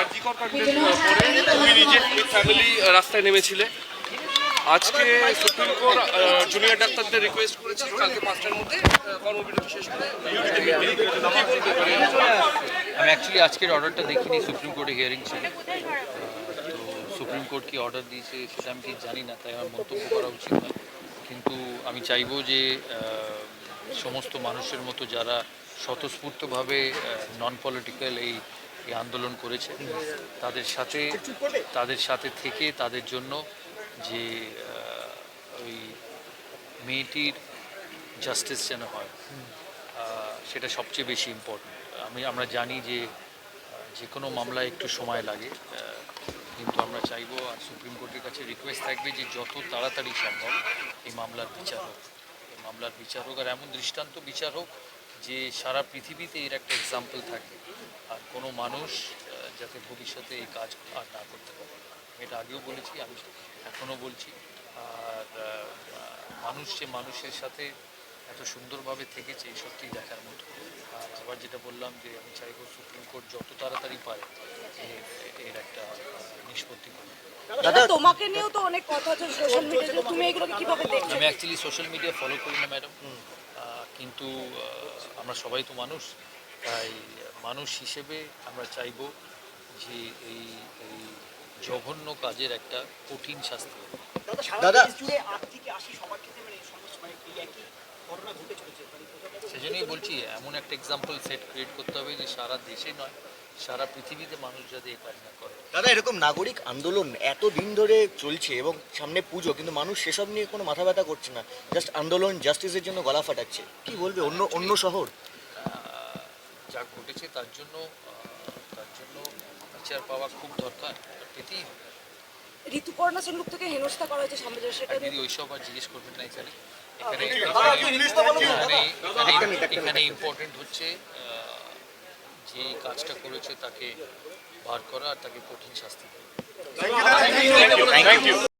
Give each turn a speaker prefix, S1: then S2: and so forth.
S1: প্রীতিকর কাণ্ডের পরে তুমি নিজে ফ্যামিলি রাস্তায় নেমেছিলে। আজকে সুপ্রিম কোর্ট জুনিয়র ডাক্তারদের রিকোয়েস্ট করেছে কালকে পাঁচটার মধ্যে কর্মবিরতি শেষ করে?
S2: আমি অ্যাকচুয়ালি আজকের অর্ডারটা দেখিনি সুপ্রিম কোর্টে হিয়ারিং ছিল। তো সুপ্রিম কোর্ট কি অর্ডার দিয়েছে সেটা আমি ঠিক জানি না তাই আমার মন্তব্য করা উচিত নয়। কিন্তু আমি চাইব যে সমস্ত মানুষের মতো যারা স্বতঃস্ফূর্তভাবে নন পলিটিক্যাল এই এই আন্দোলন করেছে। তাদের সাথে তাদের সাথে থেকে তাদের জন্য যে ওই মেয়েটির জাস্টিস যেন হয় সেটা সবচেয়ে বেশি ইম্পর্টেন্ট আমি, আমরা জানি যে যে কোনো মামলায় একটু সময় লাগে কিন্তু আমরা চাইব আর সুপ্রিম কোর্টের কাছে রিকোয়েস্ট থাকবে যে যত তাড়াতাড়ি সম্ভব এই মামলার বিচার হোক। এই মামলার বিচার হোক আর এমন দৃষ্টান্ত বিচার হোক যে সারা পৃথিবীতে এর একটা এক্সাম্পল থাকে। আর কোনো মানুষ যাতে ভবিষ্যতে এই কাজ আর না করতে পারে। এটা আগেও বলেছি আমি এখনও বলছি। আর মানুষ যে মানুষের সাথে এত সুন্দরভাবে থেকেছে এই সত্যি দেখার মতো। আর আবার যেটা বললাম যে আমি চাইব সুপ্রিম কোর্ট যত তাড়াতাড়ি পারে এর একটা নিষ্পত্তি করবে
S3: তোমাকে নিয়েও তো অনেক কথা হচ্ছে সোশ্যাল মিডিয়াতে তুমি এগুলোকে কীভাবে দেখছ?
S2: আমি অ্যাকচুয়ালি সোশ্যাল মিডিয়া ফলো করি না ম্যাডাম কিন্তু আমরা সবাই তো মানুষ তাই মানুষ হিসেবে আমরা চাইব যে এই এই জঘন্য কাজের একটা কঠিন শাস্তি।
S4: দাদা
S5: জুড়ে আট থেকে আশি সবার ক্ষেত্রে মানে সমস্যা মানে এই একই ঘটনা ঘটে চলেছে মানে কোথাও না
S2: সেজন্যই বলছি এমন একটা এক্সাম্পল সেট ক্রিয়েট করতে হবে যে সারা দেশে নয় সারা পৃথিবীতে মানুষ যাতে এই কাজ না করে।
S4: দাদা এরকম নাগরিক আন্দোলন এত দিন ধরে চলছে এবং সামনে পুজো কিন্তু মানুষ সেসব নিয়ে কোনো মাথা ব্যথা করছে না জাস্ট আন্দোলন জাস্টিসের জন্য গলা ফাটাচ্ছে। কি বলবে অন্য অন্য শহর?
S2: যা ঘটেছে তার জন্য তার জন্য বিচার পাওয়া খুব দরকার পেতেই হবে।
S3: ঋতুপর্ণা সেনগুপ্ত থেকে হেনস্থা করা হয়েছে সামনে সেটা
S2: দিদি ওইসব আর জিজ্ঞেস করবেন না এখানে। এখানে এখানে- ইম্পর্টেন্ট হচ্ছে আহ, যে কাজটা করেছে তাকে বার করা আর তাকে কঠিন শাস্তি দেওয়া.